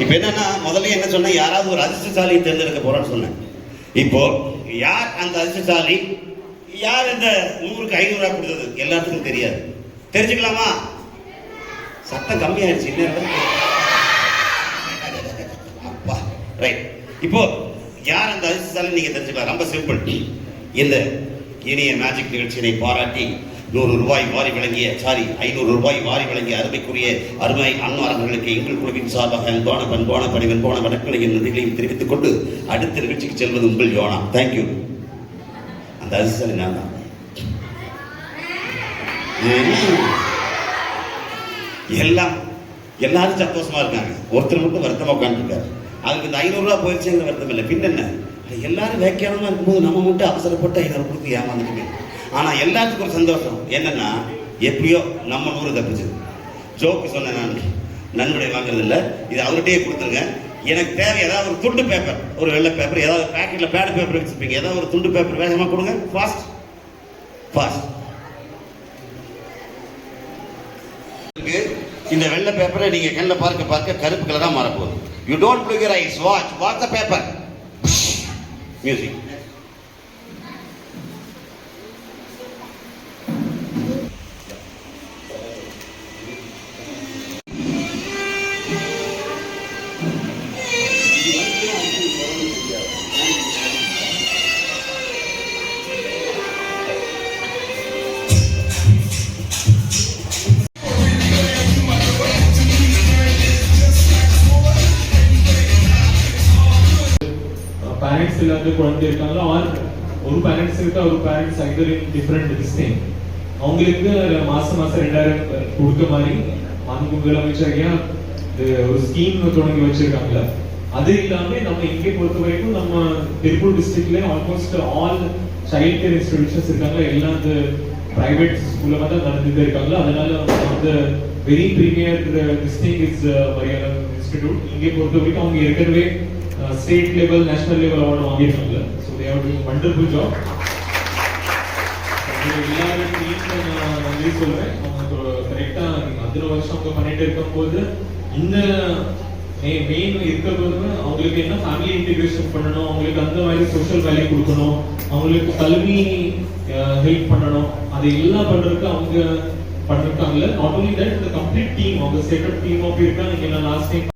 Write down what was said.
இப்போ என்னன்னா முதல்ல என்ன சொன்னேன் யாராவது ஒரு அதிர்ஷ்டசாலியை தேர்ந்தெடுக்க போறான்னு சொன்னேன். இப்போ யார் அந்த அதிர்ஷ்டசாலி? யார் இந்த நூறுக்கு ஐநூறுரூவா கொடுத்தது? எல்லாத்துக்கும் தெரியாது. தெரிஞ்சுக்கலாமா? சத்தம் கம்மியாயிருச்சு இல்லை இப்போ யார் அந்த அதிர்ஷ்டசாலி நீங்க தெரிஞ்சுக்கலாம் ரொம்ப சிம்பிள் இந்த இனிய மேஜிக் நிகழ்ச்சியினை பாராட்டி நூறு ரூபாய் வாரி வழங்கிய சாரி ஐநூறு ரூபாய் வாரி வழங்கிய அருமைக்குரிய அருமை அன்பானவர்களுக்கு எங்கள் குழுவின் சார்பாக அன்பான பண்பான பணிவன்பான வணக்கங்களையும் நன்றிகளையும் தெரிவித்துக் கொண்டு அடுத்த நிகழ்ச்சிக்கு செல்வது உங்கள் யோனா. தேங்க்யூ அந்த அதிர்ஷ்டசாலி நான் தான். எல்லாம் எல்லாரும் சந்தோஷமா இருக்காங்க. ஒருத்தர் மட்டும் வருத்தமா உட்காந்துருக்காரு அதுக்கு இந்த ஐநூறுரூவா போயிடுச்சுங்கிற வருத்தம் இல்லை. பின்ன என்ன எல்லாரும் வேக்கியானமாக இருக்கும்போது நம்ம மட்டும் அவசரப்பட்டு ஐநூறு கொடுத்து ஏமாந்துட்டுமே. ஆனால் எல்லாத்துக்கும் ஒரு சந்தோஷம். என்னென்னா எப்படியோ நம்ம ஊரு தப்பிச்சு. ஜோக்கு சொன்னேன் நான். நன்கொடை வாங்குறது இல்லை இது அவர்கிட்டயே கொடுத்துருங்க. எனக்கு தேவை ஏதாவது ஒரு துண்டு பேப்பர் ஒரு வெள்ளை பேப்பர் ஏதாவது பேக்கெட்ல பேடு பேப்பர் வச்சுருப்பீங்க. ஏதாவது ஒரு துண்டு பேப்பர் வேகமாக கொடுங்க. ஃபாஸ்ட் ஃபாஸ்ட் இந்த வெள்ளை பேப்பரை நீங்கள் கண்ணில் பார்க்க பார்க்க கருப்பு கலராக மாறப்போகுது. You don't blink your eyes. Watch. Watch the paper. Music. Parents இல்லாத குழந்தை இருக்காங்களோ ஆர் ஒரு பேரண்ட்ஸ் இருக்கா ஒரு parents either in different district அவங்களுக்கு மாசம் மாசம் ரெண்டாயிரம் கொடுக்க மாதிரி மாண்பு முதலமைச்சர் ஐயா ஒரு ஸ்கீம் தொடங்கி வச்சிருக்காங்கல்ல. அது இல்லாம நம்ம இங்கே பொறுத்த வரைக்கும் நம்ம திருப்பூர் டிஸ்ட்ரிக்ட்ல almost all child care institutions இருக்காங்க. எல்லாம் அந்த பிரைவேட் ஸ்கூல்ல தான் நடந்துட்டு இருக்காங்க. அதனால வந்து வெரி ப்ரீமியர் டிஸ்டிங் இஸ் மரியாதை இன்ஸ்டிடியூட் இங்கே பொறுத்த வரைக்கும் அவங்க ஏற்கனவே state level national level award வாங்கியிருக்காங்க. So they have do wonderful job எல்லாரும் நான் நன்றி சொல்கிறேன் அவங்க கரெக்டாக அத்தனை வருஷம் அவங்க பண்ணிட்டு இருக்கும்போது இந்த மெயின் இருக்கிறது அவங்களுக்கு என்ன ஃபேமிலி இன்டிகிரேஷன் பண்ணணும் அவங்களுக்கு அந்த மாதிரி சோஷியல் வேல்யூ கொடுக்கணும் அவங்களுக்கு கல்வி uh, ஹெல்ப் பண்ணணும் அது எல்லாம் பண்ணுறதுக்கு அவங்க பண்ணிருக்காங்கல்ல. நாட் ஓன்லி தட் இந்த கம்ப்ளீட் டீம் அவங்க செட்டப் டீம் ஆஃப் இருக்கா நீங்கள் நான் லாஸ்ட் டைம்